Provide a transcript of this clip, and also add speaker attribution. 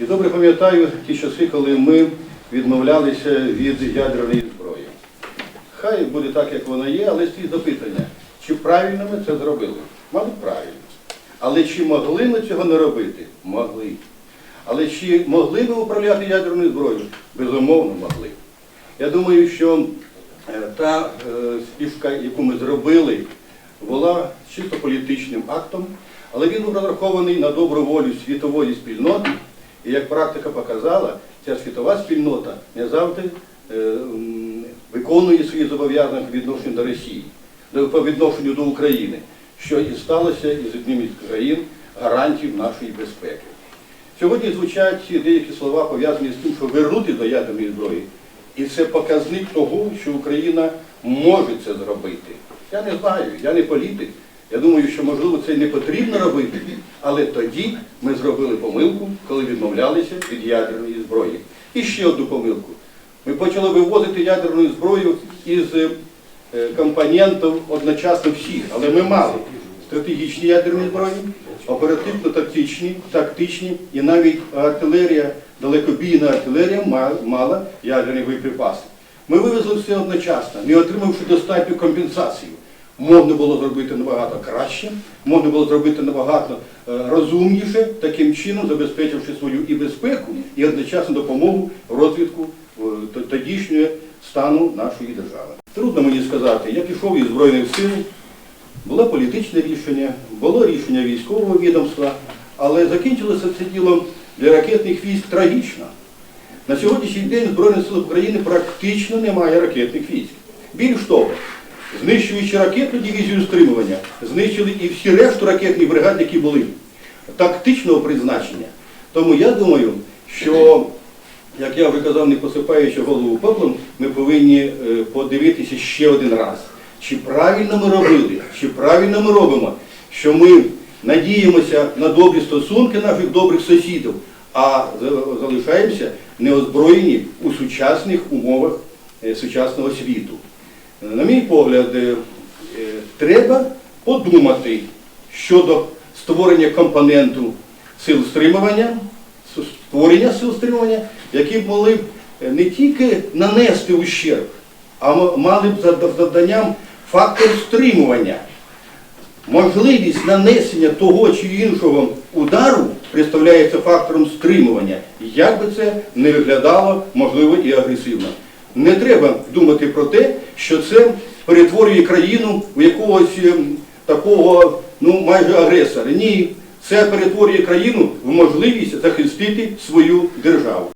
Speaker 1: І добре пам'ятаю ті часи, коли ми відмовлялися від ядерної зброї. Хай буде так, як воно є, але стоїть запитання, чи правильно ми це зробили? Мабуть, правильно. Але чи могли ми цього не робити? Могли. Але чи могли ми управляти ядерною зброєю? Безумовно, могли. Я думаю, що е, та е, співка, яку ми зробили, була чисто політичним актом, але він був розрахований на добру волю світової спільноти. І як практика показала, ця світова спільнота не завжди е, виконує свої зобов'язання по відношенню до Росії, по відношенню до України, що і сталося із одним із країн гарантів нашої безпеки. Сьогодні звучать деякі слова пов'язані з тим, що вернути до ядерної зброї. І це показник того, що Україна може це зробити. Я не знаю, я не політик. Я думаю, що можливо це не потрібно робити, але тоді ми зробили помилку, коли відмовлялися від ядерної зброї. І ще одну помилку. Ми почали вивозити ядерну зброю із е, компонентів одночасно всі, але ми мали стратегічні ядерні зброї, оперативно-тактичні, тактичні і навіть артилерія, далекобійна артилерія мала ядерні боєприпаси. Ми вивезли все одночасно, не отримавши достатню компенсацію. Можна було зробити набагато краще, можна було зробити набагато е, розумніше, таким чином забезпечивши свою і безпеку, і одночасно допомогу в розвитку е, тодішнього стану нашої держави. Трудно мені сказати, я пішов із Збройних сил, було політичне рішення, було рішення військового відомства, але закінчилося це діло для ракетних військ трагічно. На сьогоднішній день в Збройних сил України практично немає ракетних військ. Більш того, знищуючи ракетну дивізію стримування, знищили і всі решту ракетних бригад, які були тактичного призначення. Тому я думаю, що, як я вже казав, не посипаючи голову пеплом, ми повинні е, подивитися ще один раз, чи правильно ми робили, чи правильно ми робимо, що ми надіємося на добрі стосунки наших добрих сусідів, а залишаємося неозброєні у сучасних умовах е, сучасного світу. На мій погляд, е, е, треба подумати щодо створення компоненту сил стримування, створення сил стримування, які б могли б е, не тільки нанести ущерб, а мали б за завданням фактор стримування. Можливість нанесення того чи іншого удару представляється фактором стримування. Як би це не виглядало, можливо, і агресивно. Не треба думати про те, що це перетворює країну в якогось ем, такого, ну, майже агресора. Ні, це перетворює країну в можливість захистити свою державу.